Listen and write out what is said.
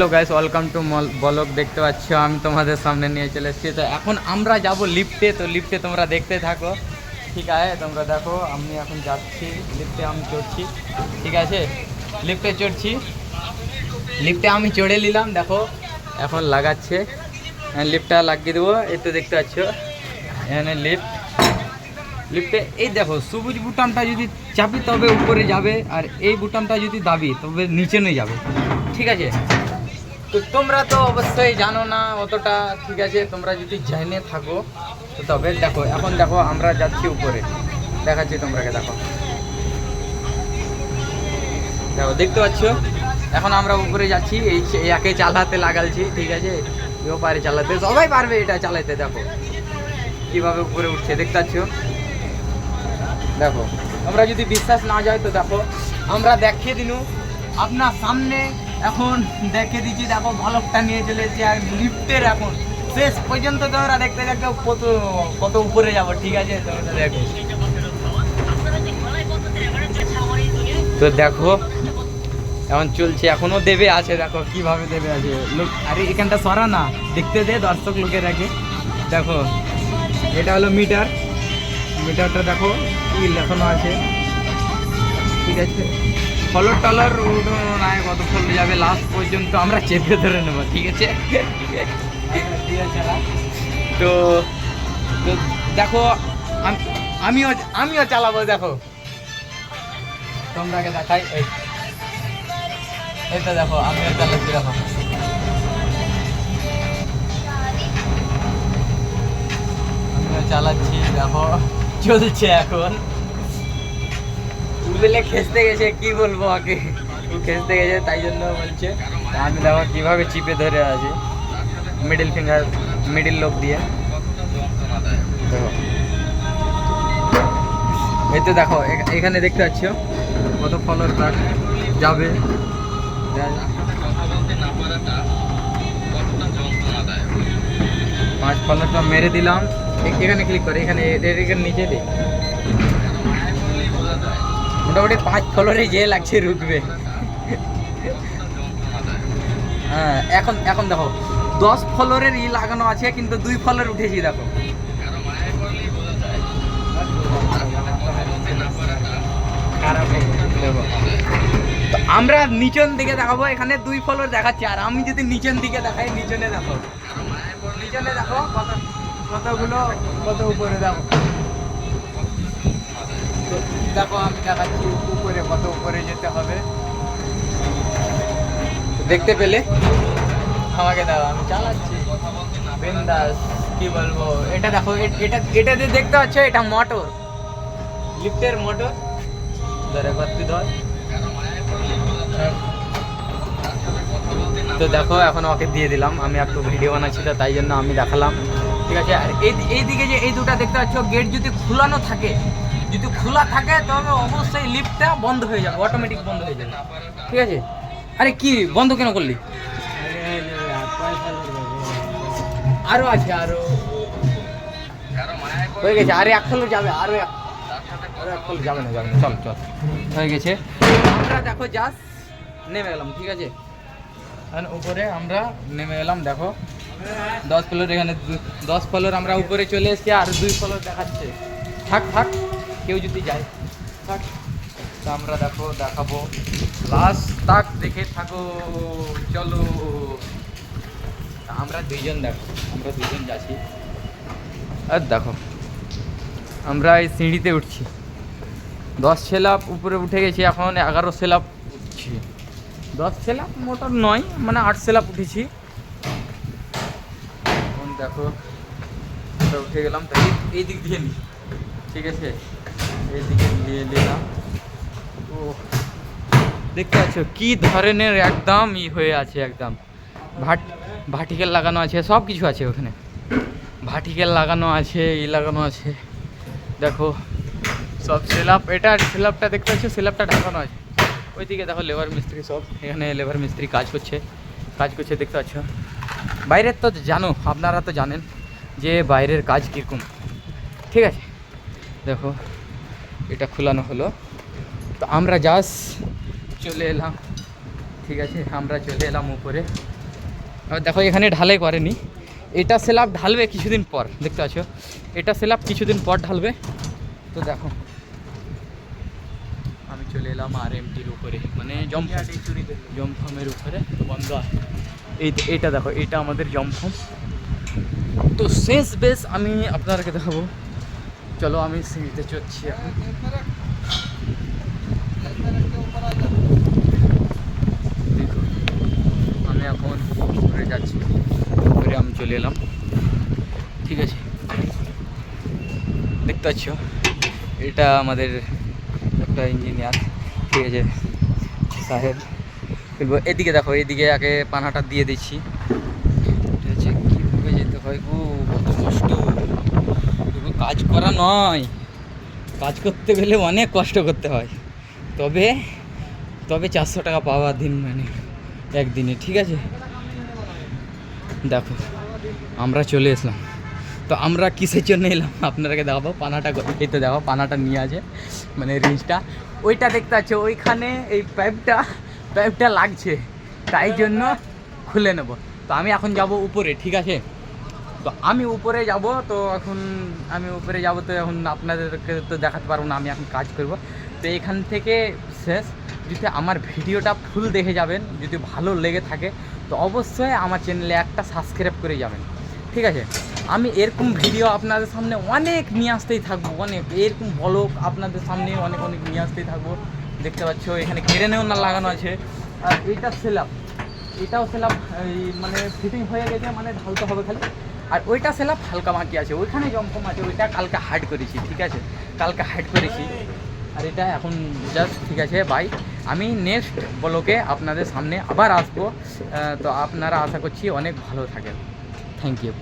Hello guys welcome to blog দেখতে পাচ্ছ, আমি তোমাদের সামনে নিয়ে চলে এসেছি। তো এখন আমরা যাব লিফটে, তো লিফটে তোমরা দেখতে থাকো। ঠিক আছে, তোমরা দেখো, আমি এখন যাচ্ছি, লিফটে আমি চড়ছি। ঠিক আছে, লিফটে চড়ছি। লিফটে আমি চড়ে নিলাম, দেখো, এখন লাগাচ্ছে। লিফটটা লাগিয়ে দেবো, এই তো দেখতে পাচ্ছ। এখানে লিফট। লিফটে, এই দেখো, সবুজ বুটামটা যদি চাপি তবে উপরে যাবে, আর এই বুটামটা যদি দাবি, তবে নিচে নিয়ে যাবে। ঠিক আছে তো তোমরা তো অবশ্যই জানো না অতটা, ঠিক আছে? তোমরা যদি জেনে থাকো, তো তবে দেখো, এখন দেখো আমরা যাচ্ছি উপরে। দেখাচ্ছি তোমরাকে, দেখো। দেখো, দেখতে পাচ্ছ? এখন আমরা উপরে যাচ্ছি, এই একে চালাতে লাগালছি, ঠিক আছে? কেউ পারে চালাতে, সবাই পারবে এটা চালাতে দেখো। কীভাবে উপরে উঠছে, দেখতে পাচ্ছ? দেখো আমরা যদি বিশ্বাস না যায়, তো দেখো, আমরা দেখিয়ে দিনু, আপনার সামনে এখন দেখে দিচ্ছি, দেখো ভালকটা নিয়ে চলে এসেছি আর লিফটের এখন। শেষ পর্যন্ত তোমরা দেখতে দেখতে কত কত উপরে যাব, ঠিক আছে? তোমরা দেখো। তো দেখো, এখন চলছে, এখনও দেবে আছে, দেখো কীভাবে দেবে আছে। লোক, আরে এখানটা সরা না, দেখতে দে দর্শক লোকের আগে। দেখো, এটা হলো মিটার। মিটারটা দেখো, কি লেখানো আছে। ঠিক আছে? ফলর টলর ওগুলো নাই, কত ফল যাবে লাস্ট পর্যন্ত আমরা চেপে ধরে নেব, ঠিক আছে? তো দেখো, আম- আমিও আমিও চালাবো, দেখো। তোমরাকে দেখাই, এই। তো দেখো, আমিও চালাচ্ছি, দেখো। আমিও চালাচ্ছি, দেখো, চলছে এখন। উবেলে খেসতে গেছে, কি বলব আগে খেসতে গেছে, তাই জন্য বলছে। আমি দেখো কীভাবে চিপে ধরে আছে। মিডিল ফিঙ্গার মিডিল লোক দিয়ে। এই তো দেখো এখানে দেখতে পাচ্ছ কত ফলোর যাবে। পাঁচ ফলোরটা মেরে দিলাম। এখানে ক্লিক করে, এখানে এখানে নিচে দিই। মোটামুটি পাঁচ ফলোরে যে লাগছে রুকবে। হ্যাঁ এখন এখন দেখো, দশ ফলোরের ই লাগানো আছে, কিন্তু দুই ফলোর উঠেছি, দেখো। আমরা নিচন দিকে দেখাবো, এখানে দুই ফলোর দেখাচ্ছি, আর আমি যদি নিচের দিকে দেখাই নিচনে দেখো। নিচনে দেখো, কত, কতগুলো, কত উপরে দেখো। দেখো, আমি দেখাচ্ছি, উপরে কত উপরে যেতে হবে। দেখতে পেলে? আমাকে দাও, আমি চালাচ্ছি। বিন্দাস, কি বলব? এটা দেখো এটা এটা যে দেখতে পাচ্ছ, এটা মোটর। লিফটের মোটর। ধরে ভর্তি ধর। তো দেখো, এখন ওকে দিয়ে দিলাম। আমি একটু ভিডিও বানাচ্ছি, তো তাই জন্য আমি দেখালাম। ঠিক আছে? আর এই এইদিকে যে এই দুটো দেখতে পাচ্ছ, গেট যদি খোলানো থাকে যদি খোলা থাকে, তবে অবশ্যই লিফটটা বন্ধ হয়ে যাবে অটোমেটিক বন্ধ হয়ে যাবে। ঠিক আছে? আরে কি, বন্ধ কেন করলি? আরও আছে, আরও। হয়ে গেছে, আরে এক ফলো যাবে, আরও এক যাবে না যাবে না, চল চল। হয়ে গেছে। আমরা দেখো জাস্ট নেমে গেলাম ঠিক আছে? উপরে আমরা নেমে এলাম, দেখো। দশ ফ্লোর এখানে দশ ফ্লোর আমরা উপরে চলে এসেছি, আর দুই ফ্লোর দেখাচ্ছে। থাক থাক। কেউ যদি যায় থাক আমরা দেখো, দেখাবো। লাস্ট তাক, দেখে থাকো, চলো। আমরা দুইজন দেখো, আমরা দুইজন যাচ্ছি। আর দেখো, আমরা এই সিঁড়িতে উঠছি। দশ সেলাপ উপরে উঠে গেছি, এখন এগারো সেলাপ উঠছি। দশ সেলাপ মোটর নয় মানে আট সেলাপ উঠেছি। এখন দেখো উঠে গেলাম এই দিক দিয়ে নি ঠিক আছে? এই দিকে দিয়ে নিলাম ও, দেখতে পাচ্ছ কি ধরনের একদম ই হয়ে আছে একদম। ভাট, ভাটিকেল লাগানো আছে, সব কিছু আছে ওখানে। ভাটিকেল লাগানো আছে, ই লাগানো আছে। দেখো, সব সেলাপ, এটা সেলাপটা দেখতে পাচ্ছ, সেলাপটা ঢাকানো আছে। ওইদিকে দেখো লেবার মিস্ত্রি সব, এখানে লেবার মিস্ত্রি কাজ করছে কাজ করছে, দেখতে পাচ্ছ। বাইরের তো জানো, আপনারা তো জানেন যে বাইরের কাজ কীরকম। ঠিক আছে, দেখো। এটা খোলানো হলো। তো আমরা জাস্ট চলে এলাম। ঠিক আছে, আমরা চলে এলাম উপরে। দেখো, এখানে ঢালাই করেনি। এটা স্ল্যাব ঢালবে কিছুদিন পর, দেখতে পাচ্ছ? এটা স্ল্যাব কিছুদিন পর ঢালবে। তো দেখো। আমি চলে এলাম আর এমটির উপরে মানে জমফম। জমফমের উপরে বন্ধ। এই এটা দেখো, এটা আমাদের জমফম। তো শেষ বেশ আমি আপনাদেরকে দেখাবো। চলো, আমি সিঁড়িতে চড়ছি এখন। আমি এখন উপরে যাচ্ছি, উপরে আমি চলে এলাম। ঠিক আছে? দেখতে পাচ্ছ? এটা আমাদের একটা ইঞ্জিনিয়ার ঠিক আছে, সাহেব। বলব, এদিকে দেখো, এদিকে আগে পানাটা দিয়ে দিচ্ছি। ঠিক আছে, কীভাবে যেতে হয় গো? কাজ করা নয়। কাজ করতে গেলে অনেক কষ্ট করতে হয়। তবে তবে চারশো টাকা পাওয়া দিন মানে একদিনে, ঠিক আছে? দেখো, আমরা চলে এসলাম। তো আমরা কিসের জন্য এলাম? আপনারাকে দেখাবো, পানাটা এই তো দেখো পানাটা নিয়ে আছে মানে রিঞ্জটা ওইটা দেখতে পাচ্ছ, ওইখানে এই পাইপটা পাইপটা লাগছে। তাই জন্য খুলে নেব। তো আমি এখন যাব উপরে, ঠিক আছে? তো আমি উপরে যাব, তো এখন আমি উপরে যাব, তো এখন আপনাদেরকে তো দেখাতে পারব না, আমি এখন কাজ করব। তো এখান থেকে শেষ। যদি আমার ভিডিওটা ফুল দেখে যাবেন, যদি ভালো লেগে থাকে, তো অবশ্যই আমার চ্যানেলে একটা সাবস্ক্রাইব করে যাবেন। ঠিক আছে? আমি এরকম ভিডিও আপনাদের সামনে অনেক নিয়ে আসতেই থাকব, অনেক। এরকম বলক আপনাদের সামনে অনেক অনেক নিয়ে আসতেই থাকব। দেখতে পাচ্ছ, এখানে কেরেনেও না লাগানো আছে। আর এইটা সেলাপ এটাও সেলাপ মানে ফিটিং হয়ে গেছে মানে ঢালতে হবে খালি। আর ওইটা সেলাপ হালকা বাকি আছে, ওইখানে জমকম আছে, ওইটা কালকে হাইড করেছি, ঠিক আছে? কালকে হাইড করেছি। আর এটা এখন জাস্ট ঠিক আছে বাই আমি নেক্সট ব্লকে আপনাদের সামনে আবার আসব। তো আপনারা আশা করছি অনেক ভালো থাকেন। Thank you